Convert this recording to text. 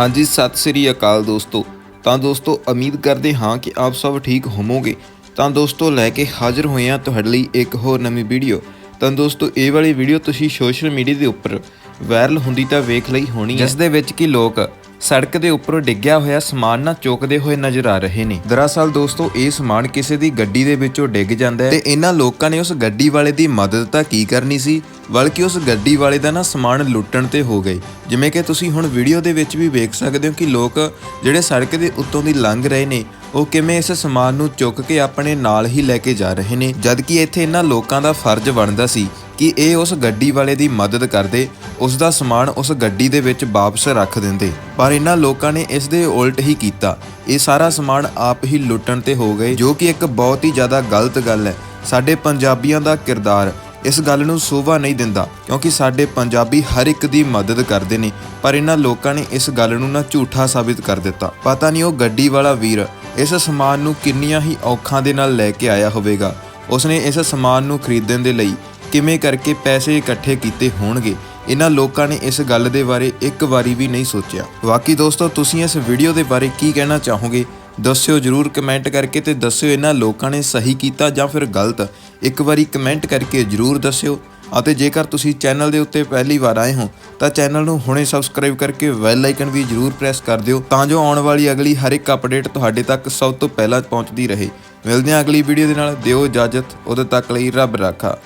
ਹਾਂਜੀ ਸਤਿ ਸ੍ਰੀ ਅਕਾਲ ਦੋਸਤੋ। ਤਾਂ ਦੋਸਤੋ ਉਮੀਦ ਕਰਦੇ ਹਾਂ ਕਿ ਆਪ ਸਭ ਠੀਕ ਹੋਵੋਗੇ। ਤਾਂ ਦੋਸਤੋ ਲੈ ਕੇ ਹਾਜ਼ਰ ਹੋਏ ਹਾਂ ਤੁਹਾਡੇ ਲਈ ਇੱਕ ਹੋਰ ਨਵੀਂ ਵੀਡੀਓ। ਤਾਂ ਦੋਸਤੋ ਇਹ ਵਾਲੀ ਵੀਡੀਓ ਤੁਸੀਂ ਸੋਸ਼ਲ ਮੀਡੀਆ ਦੇ ਉੱਪਰ ਵਾਇਰਲ ਹੁੰਦੀ ਤਾਂ ਵੇਖ ਲਈ ਹੋਣੀ ਹੈ। ਜਿਸ ਦੇ ਵਿੱਚ ਕਿ ਲੋਕ ਸੜਕ ਦੇ ਉੱਪਰੋਂ ਡਿੱਗਿਆ ਹੋਇਆ ਸਮਾਨ ਨਾ ਚੁੱਕਦੇ ਹੋਏ ਨਜ਼ਰ ਆ ਰਹੇ ਨੇ। ਦਰਅਸਲ ਦੋਸਤੋ ਇਹ ਸਮਾਨ ਕਿਸੇ ਦੀ ਗੱਡੀ ਦੇ ਵਿੱਚੋਂ ਡਿੱਗ ਜਾਂਦਾ ਹੈ ਤੇ ਇਹਨਾਂ ਲੋਕਾਂ ਨੇ ਉਸ ਗੱਡੀ ਵਾਲੇ ਦੀ ਮਦਦ ਤਾਂ ਕੀ ਕਰਨੀ ਸੀ? ਬਲਕਿ ਉਸ ਗੱਡੀ ਵਾਲੇ ਦਾ ਨਾ ਸਮਾਨ ਲੁੱਟਣ ਤੇ ਹੋ ਗਏ। ਜਿਵੇਂ ਕਿ ਤੁਸੀਂ ਹੁਣ ਵੀਡੀਓ ਦੇ ਵਿੱਚ ਵੀ ਵੇਖ ਸਕਦੇ ਹੋ ਕਿ ਲੋਕ ਜਿਹੜੇ ਸੜਕ ਦੇ ਉੱਤੋਂ ਦੀ ਲੰਘ ਰਹੇ ਨੇ, ਉਹ ਕਿਵੇਂ ਇਸ ਸਮਾਨ ਨੂੰ ਚੁੱਕ ਕੇ ਆਪਣੇ ਨਾਲ ਹੀ ਲੈ ਕੇ ਜਾ ਰਹੇ ਨੇ। ਜਦਕਿ ਇੱਥੇ ਇਹਨਾਂ ਲੋਕਾਂ ਦਾ ਫਰਜ਼ ਬਣਦਾ ਸੀ ਕਿ ਇਹ ਉਸ ਗੱਡੀ ਵਾਲੇ ਦੀ ਮਦਦ ਕਰਦੇ, ਉਸ ਦਾ ਸਮਾਨ ਉਸ ਗੱਡੀ ਦੇ ਵਿੱਚ ਵਾਪਸ ਰੱਖ ਦਿੰਦੇ। ਪਰ ਇਹਨਾਂ ਲੋਕਾਂ ਨੇ ਇਸ ਦੇ ਉਲਟ ਹੀ ਕੀਤਾ। ਇਹ ਸਾਰਾ ਸਮਾਨ ਆਪ ਹੀ ਲੁੱਟਣ ਤੇ ਹੋ ਗਏ, ਜੋ ਕਿ ਇੱਕ ਬਹੁਤ ਹੀ ਜ਼ਿਆਦਾ ਗਲਤ ਗੱਲ ਹੈ। ਸਾਡੇ ਪੰਜਾਬੀਆਂ ਦਾ ਕਿਰਦਾਰ ਇਸ ਗੱਲ ਨੂੰ ਸੋਭਾ ਨਹੀਂ ਦਿੰਦਾ, ਕਿਉਂਕਿ ਸਾਡੇ ਪੰਜਾਬੀ ਹਰ ਇੱਕ ਦੀ ਮਦਦ ਕਰਦੇ ਨੇ, ਪਰ ਇਹਨਾਂ ਲੋਕਾਂ ਨੇ ਇਸ ਗੱਲ ਨੂੰ ਨਾ ਝੂਠਾ ਸਾਬਿਤ ਕਰ ਦਿੱਤਾ। ਪਤਾ ਨਹੀਂ ਉਹ ਗੱਡੀ ਵਾਲਾ ਵੀਰ ਇਸ ਸਮਾਨ ਨੂੰ ਕਿੰਨੀਆਂ ਹੀ ਔਖਾਂ ਦੇ ਨਾਲ ਲੈ ਕੇ ਆਇਆ ਹੋਵੇਗਾ। ਉਸਨੇ ਇਸ ਸਮਾਨ ਨੂੰ ਖਰੀਦਣ ਦੇ ਲਈ ਕਿਵੇਂ ਕਰਕੇ ਪੈਸੇ ਇਕੱਠੇ ਕੀਤੇ ਹੋਣਗੇ? ਇਹਨਾਂ ਲੋਕਾਂ ਨੇ ਇਸ ਗੱਲ ਦੇ ਬਾਰੇ ਇੱਕ ਵਾਰੀ ਵੀ ਨਹੀਂ ਸੋਚਿਆ। ਬਾਕੀ ਦੋਸਤੋ, ਤੁਸੀਂ ਇਸ ਵੀਡੀਓ ਦੇ ਬਾਰੇ ਕੀ ਕਹਿਣਾ ਚਾਹੋਗੇ? ਦੱਸਿਓ ਜਰੂਰ ਕਮੈਂਟ ਕਰਕੇ ਤੇ ਦੱਸਿਓ ਇਹਨਾਂ ਲੋਕਾਂ ਨੇ ਸਹੀ ਕੀਤਾ ਜਾਂ ਫਿਰ ਗਲਤ। ਇੱਕ ਵਾਰੀ ਕਮੈਂਟ ਕਰਕੇ ਜਰੂਰ ਦੱਸਿਓ। ਅਤੇ ਜੇਕਰ ਤੁਸੀਂ ਚੈਨਲ ਦੇ ਉੱਤੇ ਪਹਿਲੀ ਵਾਰ ਆਏ ਹੋ, ਤਾਂ ਚੈਨਲ ਨੂੰ ਹੁਣੇ ਸਬਸਕ੍ਰਾਈਬ ਕਰਕੇ ਵੈਲ ਆਈਕਨ ਵੀ ਜਰੂਰ ਪ੍ਰੈਸ ਕਰ ਦਿਓ, ਤਾਂ ਜੋ ਆਉਣ ਵਾਲੀ ਅਗਲੀ ਹਰ ਇੱਕ ਅਪਡੇਟ ਤੁਹਾਡੇ ਤੱਕ ਸਭ ਤੋਂ ਪਹਿਲਾਂ ਪਹੁੰਚਦੀ ਰਹੇ। ਮਿਲਦੇ ਹਾਂ ਅਗਲੀ ਵੀਡੀਓ ਦੇ ਨਾਲ। ਦਿਓ ਇਜਾਜ਼ਤ। ਉਦੋਂ ਤੱਕ ਲਈ ਰੱਬ ਰਾਖਾ।